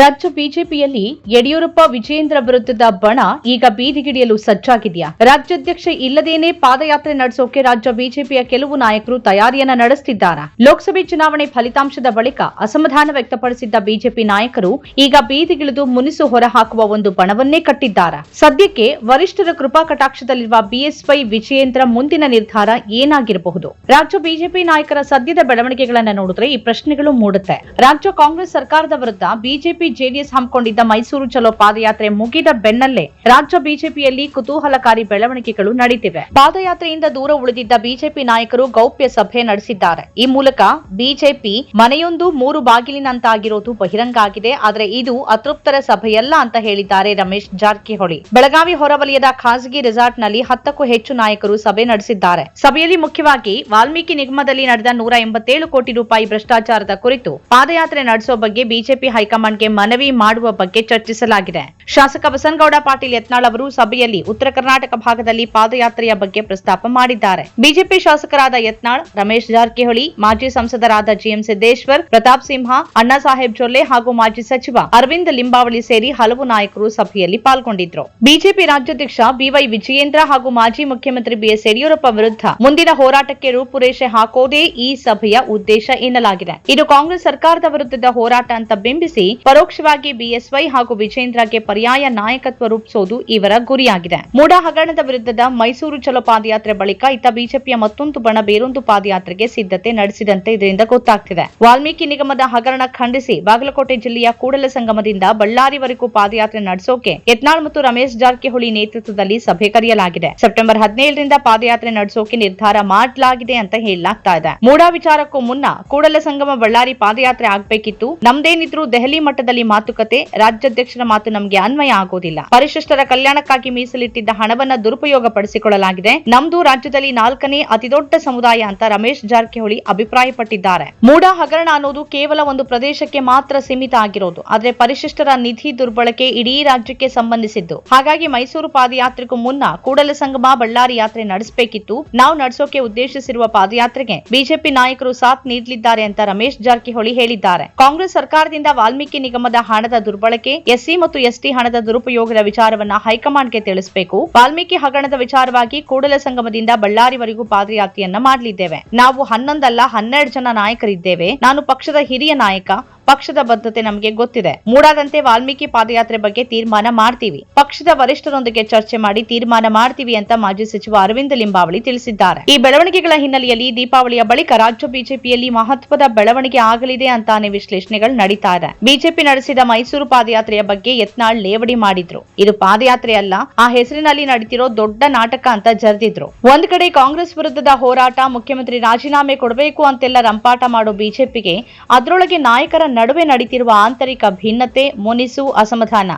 ರಾಜ್ಯ ಬಿಜೆಪಿಯಲ್ಲಿ ಯಡಿಯೂರಪ್ಪ, ವಿಜಯೇಂದ್ರ ವಿರುದ್ಧದ ಬಣ ಈಗ ಬೀದಿಗಿಡಿಯಲು ಸಜ್ಜಾಗಿದೆಯಾ? ರಾಜ್ಯಾಧ್ಯಕ್ಷ ಇಲ್ಲದೇನೆ ಪಾದಯಾತ್ರೆ ನಡೆಸೋಕೆ ರಾಜ್ಯ ಬಿಜೆಪಿಯ ಕೆಲವು ನಾಯಕರು ತಯಾರಿಯನ್ನ ನಡೆಸುತ್ತಿದ್ದಾರೆ ಲೋಕಸಭೆ ಚುನಾವಣೆ ಫಲಿತಾಂಶದ ಬಳಿಕ ಅಸಮಾಧಾನ ವ್ಯಕ್ತಪಡಿಸಿದ್ದ ಬಿಜೆಪಿ ನಾಯಕರು ಈಗ ಬೀದಿಗಿಳಿದು ಮುನಿಸು ಹೊರಹಾಕುವ ಒಂದು ಬಣವನ್ನೇ ಕಟ್ಟಿದ್ದಾರೆ? ಸದ್ಯಕ್ಕೆ ವರಿಷ್ಠರ ಕೃಪಾ ಕಟಾಕ್ಷದಲ್ಲಿರುವ ಬಿಎಸ್ವೈ ವಿಜಯೇಂದ್ರ ಮುಂದಿನ ನಿರ್ಧಾರ ಏನಾಗಿರಬಹುದು? ರಾಜ್ಯ ಬಿಜೆಪಿ ನಾಯಕರ ಸದ್ಯದ ಬೆಳವಣಿಗೆಗಳನ್ನು ನೋಡಿದ್ರೆ ಈ ಪ್ರಶ್ನೆಗಳು ಮೂಡುತ್ತೆ. ರಾಜ್ಯ ಕಾಂಗ್ರೆಸ್ ಸರ್ಕಾರದ ವಿರುದ್ಧ ಬಿಜೆಪಿ ಜೆಡಿಎಸ್ ಹಮ್ಮಿಕೊಂಡಿದ್ದ ಮೈಸೂರು ಚಲೋ ಪಾದಯಾತ್ರೆ ಮುಗಿದ ಬೆನ್ನಲ್ಲೇ ರಾಜ್ಯ ಬಿಜೆಪಿಯಲ್ಲಿ ಕುತೂಹಲಕಾರಿ ಬೆಳವಣಿಗೆಗಳು ನಡೆಯುತ್ತಿವೆ ಪಾದಯಾತ್ರೆಯಿಂದ ದೂರ ಉಳಿದಿದ್ದ ಬಿಜೆಪಿ ನಾಯಕರು ಗೌಪ್ಯ ಸಭೆ ನಡೆಸಿದ್ದಾರೆ. ಈ ಮೂಲಕ ಬಿಜೆಪಿ ಮನೆಯೊಂದು ಮೂರು ಬಾಗಿಲಿನಂತಾಗಿರೋದು ಬಹಿರಂಗ ಆಗಿದೆ ಆದರೆ ಇದು ಅತೃಪ್ತರ ಸಭೆಯಲ್ಲ ಅಂತ ಹೇಳಿದ್ದಾರೆ ರಮೇಶ್ ಜಾರಕಿಹೊಳಿ. ಬೆಳಗಾವಿ ಹೊರವಲಯದ ಖಾಸಗಿ ರೆಸಾರ್ಟ್ನಲ್ಲಿ ಹತ್ತಕ್ಕೂ ಹೆಚ್ಚು ನಾಯಕರು ಸಭೆ ನಡೆಸಿದ್ದಾರೆ. ಸಭೆಯಲ್ಲಿ ಮುಖ್ಯವಾಗಿ ವಾಲ್ಮೀಕಿ ನಿಗಮದಲ್ಲಿ ನಡೆದ ನೂರ ಎಂಬತ್ತೇಳು ಕೋಟಿ ರೂಪಾಯಿ ಭ್ರಷ್ಟಾಚಾರದ ಕುರಿತು ಪಾದಯಾತ್ರೆ ನಡೆಸೋ ಬಗ್ಗೆ ಬಿಜೆಪಿ ಹೈಕಮಾಂಡ್ಗೆ ಮನವಿ ಮಾಡುವ ಬಗ್ಗೆ ಚರ್ಚಿಸಲಾಗಿದೆ. ಶಾಸಕ ಬಸನಗೌಡ ಪಾಟೀಲ್ ಯತ್ನಾಳ್ ಅವರು ಸಭೆಯಲ್ಲಿ ಉತ್ತರ ಕರ್ನಾಟಕ ಭಾಗದಲ್ಲಿ ಪಾದಯಾತ್ರೆಯ ಬಗ್ಗೆ ಪ್ರಸ್ತಾಪ ಮಾಡಿದ್ದಾರೆ. ಬಿಜೆಪಿ ಶಾಸಕರಾದ ಯತ್ನಾಳ್, ರಮೇಶ್ ಜಾರಕಿಹೊಳಿ, ಮಾಜಿ ಸಂಸದರಾದ ಜಿಎಂ ಸಿದ್ದೇಶ್ವರ್, ಪ್ರತಾಪ್ ಸಿಂಹ, ಅಣ್ಣಾ ಸಾಹೇಬ್ ಜೊಲ್ಲೆ ಹಾಗೂ ಮಾಜಿ ಸಚಿವ ಅರವಿಂದ ಲಿಂಬಾವಳಿ ಸೇರಿ ಹಲವು ನಾಯಕರು ಸಭೆಯಲ್ಲಿ ಪಾಲ್ಗೊಂಡಿದ್ರು. ಬಿಜೆಪಿ ರಾಜ್ಯಾಧ್ಯಕ್ಷ ಬಿವೈ ವಿಜಯೇಂದ್ರ ಹಾಗೂ ಮಾಜಿ ಮುಖ್ಯಮಂತ್ರಿ ಬಿಎಸ್ ಯಡಿಯೂರಪ್ಪ ವಿರುದ್ಧ ಮುಂದಿನ ಹೋರಾಟಕ್ಕೆ ರೂಪುರೇಷೆ ಹಾಕೋದೇ ಈ ಸಭೆಯ ಉದ್ದೇಶ ಎನ್ನಲಾಗಿದೆ. ಇದು ಕಾಂಗ್ರೆಸ್ ಸರ್ಕಾರದ ವಿರುದ್ಧದ ಹೋರಾಟ ಅಂತ ಬಿಂಬಿಸಿ ಪರೋಕ್ಷವಾಗಿ ಬಿಎಸ್ವೈ ಹಾಗೂ ವಿಜೇಂದ್ರಗೆ ಪರ್ಯಾಯ ನಾಯಕತ್ವ ರೂಪಿಸೋದು ಇವರ ಗುರಿಯಾಗಿದೆ. ಮೂಡ ಹಗರಣದ ವಿರುದ್ಧದ ಮೈಸೂರು ಚಲೋ ಪಾದಯಾತ್ರೆ ಬಳಿಕ ಇತ್ತ ಬಿಜೆಪಿಯ ಮತ್ತೊಂದು ಬಣ ಬೇರೊಂದು ಪಾದಯಾತ್ರೆಗೆ ಸಿದ್ಧತೆ ನಡೆಸಿದಂತೆ ಇದರಿಂದ ಗೊತ್ತಾಗ್ತಿದೆ. ವಾಲ್ಮೀಕಿ ನಿಗಮದ ಹಗರಣ ಖಂಡಿಸಿ ಬಾಗಲಕೋಟೆ ಜಿಲ್ಲೆಯ ಕೂಡಲ ಸಂಗಮದಿಂದ ಬಳ್ಳಾರಿವರೆಗೂ ಪಾದಯಾತ್ರೆ ನಡೆಸೋಕೆ ಯತ್ನಾಳ್ ಮತ್ತು ರಮೇಶ್ ಜಾರಕಿಹೊಳಿ ನೇತೃತ್ವದಲ್ಲಿ ಸಭೆ ಕರೆಯಲಾಗಿದೆ. ಸೆಪ್ಟೆಂಬರ್ ಹದಿನೇಳರಿಂದ ಪಾದಯಾತ್ರೆ ನಡೆಸೋಕೆ ನಿರ್ಧಾರ ಮಾಡಲಾಗಿದೆ ಅಂತ ಹೇಳಲಾಗ್ತಾ ಇದೆ. ಮೂಡ ವಿಚಾರಕ್ಕೂ ಮುನ್ನ ಕೂಡಲ ಸಂಗಮ ಬಳ್ಳಾರಿ ಪಾದಯಾತ್ರೆ ಆಗಬೇಕಿತ್ತು. ನಮ್ದೇನಿದ್ರು ದೆಹಲಿ ಮಟ್ಟದಲ್ಲಿ ಮಾತುಕತೆ, ರಾಜ್ಯಾಧ್ಯಕ್ಷರ ಮಾತು ನಮಗೆ ಅನ್ವಯ ಆಗೋದಿಲ್ಲ. ಪರಿಶಿಷ್ಟರ ಕಲ್ಯಾಣಕ್ಕಾಗಿ ಮೀಸಲಿಟ್ಟಿದ್ದ ಹಣವನ್ನ ದುರುಪಯೋಗ ಪಡಿಸಿಕೊಳ್ಳಲಾಗಿದೆ ನಮ್ದು ರಾಜ್ಯದಲ್ಲಿ ನಾಲ್ಕನೇ ಅತಿದೊಡ್ಡ ಸಮುದಾಯ ಅಂತ ರಮೇಶ್ ಜಾರಕಿಹೊಳಿ ಅಭಿಪ್ರಾಯಪಟ್ಟಿದ್ದಾರೆ. ಮೂಡ ಹಗರಣ ಅನ್ನೋದು ಕೇವಲ ಒಂದು ಪ್ರದೇಶಕ್ಕೆ ಮಾತ್ರ ಸೀಮಿತ ಆಗಿರೋದು. ಆದ್ರೆ ಪರಿಶಿಷ್ಟರ ನಿಧಿ ದುರ್ಬಳಕೆ ಇಡೀ ರಾಜ್ಯಕ್ಕೆ ಸಂಬಂಧಿಸಿದ್ದು. ಹಾಗಾಗಿ ಮೈಸೂರು ಪಾದಯಾತ್ರೆಗೂ ಮುನ್ನ ಕೂಡಲ ಸಂಗಮ ಬಳ್ಳಾರಿ ಯಾತ್ರೆ ನಡೆಸಬೇಕಿತ್ತು. ನಾವು ನಡೆಸೋಕೆ ಉದ್ದೇಶಿಸಿರುವ ಪಾದಯಾತ್ರೆಗೆ ಬಿಜೆಪಿ ನಾಯಕರು ಸಾಥ್ ನೀಡಲಿದ್ದಾರೆ ಅಂತ ರಮೇಶ್ ಜಾರಕಿಹೊಳಿ ಹೇಳಿದ್ದಾರೆ. ಕಾಂಗ್ರೆಸ್ ಸರ್ಕಾರದಿಂದ ವಾಲ್ಮೀಕಿ ನಿಗಮದ ಹಣದ ದುರ್ಬಳಕೆ, ಎಸ್ಸಿ ಮತ್ತು ಎಸ್ಟಿ ಹಣದ ದುರುಪಯೋಗದ ವಿಚಾರವನ್ನ ಹೈಕಮಾಂಡ್ಗೆ ತಿಳಿಸಬೇಕು. ವಾಲ್ಮೀಕಿ ಹಗರಣದ ವಿಚಾರವಾಗಿ ಕೂಡಲ ಸಂಗಮದಿಂದ ಬಳ್ಳಾರಿವರೆಗೂ ಪಾದಯಾತ್ರೆಯನ್ನ ಮಾಡಲಿದ್ದೇವೆ. ನಾವು ಹನ್ನೊಂದಲ್ಲ ಹನ್ನೆರಡು ಜನ ನಾಯಕರಿದ್ದೇವೆ. ನಾನು ಪಕ್ಷದ ಹಿರಿಯ ನಾಯಕ ಪಕ್ಷದ ಬದ್ಧತೆ ನಮಗೆ ಗೊತ್ತಿದೆ. ಮೂಡಾದಂತೆ ವಾಲ್ಮೀಕಿ ಪಾದಯಾತ್ರೆ ಬಗ್ಗೆ ತೀರ್ಮಾನ ಮಾಡ್ತೀವಿ. ಪಕ್ಷದ ವರಿಷ್ಠರೊಂದಿಗೆ ಚರ್ಚೆ ಮಾಡಿ ತೀರ್ಮಾನ ಮಾಡ್ತೀವಿ ಅಂತ ಮಾಜಿ ಸಚಿವ ಅರವಿಂದ ಲಿಂಬಾವಳಿ ತಿಳಿಸಿದ್ದಾರೆ. ಈ ಬೆಳವಣಿಗೆಗಳ ಹಿನ್ನೆಲೆಯಲ್ಲಿ ದೀಪಾವಳಿಯ ಬಳಿಕ ರಾಜ್ಯ ಬಿಜೆಪಿಯಲ್ಲಿ ಮಹತ್ವದ ಬೆಳವಣಿಗೆ ಆಗಲಿದೆ ಅಂತಾನೆ ವಿಶ್ಲೇಷಣೆಗಳು ನಡೀತಾ ಇದೆ. ಬಿಜೆಪಿ ನಡೆಸಿದ ಮೈಸೂರು ಪಾದಯಾತ್ರೆಯ ಬಗ್ಗೆ ಯತ್ನಾಳ್ ಲೇವಡಿ ಮಾಡಿದ್ರು. ಇದು ಪಾದಯಾತ್ರೆ ಅಲ್ಲ, ಆ ಹೆಸರಿನಲ್ಲಿ ನಡೀತಿರೋ ದೊಡ್ಡ ನಾಟಕ ಅಂತ ಜರಿದಿದ್ರು. ಒಂದ್ ಕಡೆ ಕಾಂಗ್ರೆಸ್ ವಿರುದ್ಧದ ಹೋರಾಟ ಮುಖ್ಯಮಂತ್ರಿ ರಾಜೀನಾಮೆ ಕೊಡಬೇಕು ಅಂತೆಲ್ಲ ರಂಪಾಟ ಮಾಡೋ ಬಿಜೆಪಿಗೆ ಅದರೊಳಗೆ ನಾಯಕರ ನಡುವೆ ನಡೀತಿರುವ ಆಂತರಿಕ ಭಿನ್ನತೆ, ಮುನಿಸು, ಅಸಮಾಧಾನ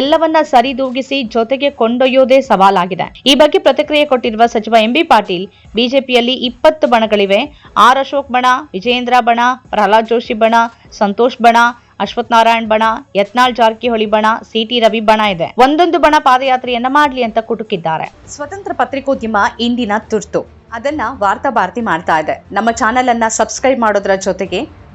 ಎಲ್ಲವನ್ನ ಸರಿದೂಗಿಸಿ ಜೊತೆಗೆ ಕೊಂಡೊಯ್ಯೋದೇ ಸವಾಲಾಗಿದೆ. ಈ ಬಗ್ಗೆ ಪ್ರತಿಕ್ರಿಯೆ ಕೊಟ್ಟಿರುವ ಸಚಿವ ಎಂಬಿ ಪಾಟೀಲ್, ಬಿಜೆಪಿಯಲ್ಲಿ ಇಪ್ಪತ್ತು ಬಣಗಳಿವೆ. ಆರ್ ಅಶೋಕ್ ಬಣ, ವಿಜಯೇಂದ್ರ ಬಣ, ಪ್ರಹ್ಲಾದ್ ಜೋಶಿ ಬಣ, ಸಂತೋಷ್ ಬಣ ಅಶ್ವಥ್ ನಾರಾಯಣ್ ಬಣ, ಯತ್ನಾಳ್ ಜಾರಕಿಹೊಳಿ ಬಣ, ಸಿಟಿ ರವಿ ಬಣ ಇದೆ. ಒಂದೊಂದು ಬಣ ಪಾದಯಾತ್ರೆಯನ್ನ ಮಾಡ್ಲಿ ಅಂತ ಕುಟುಕಿದ್ದಾರೆ. ಸ್ವತಂತ್ರ ಪತ್ರಿಕೋದ್ಯಮ ಇಂದಿನ ತುರ್ತು. ಅದನ್ನ ವಾರ್ತಾ ಭಾರತಿ ಮಾಡ್ತಾ ಇದೆ. ನಮ್ಮ ಚಾನೆಲ್ ಅನ್ನ ಸಬ್ಸ್ಕ್ರೈಬ್ ಮಾಡೋದ್ರ ಜೊತೆಗೆ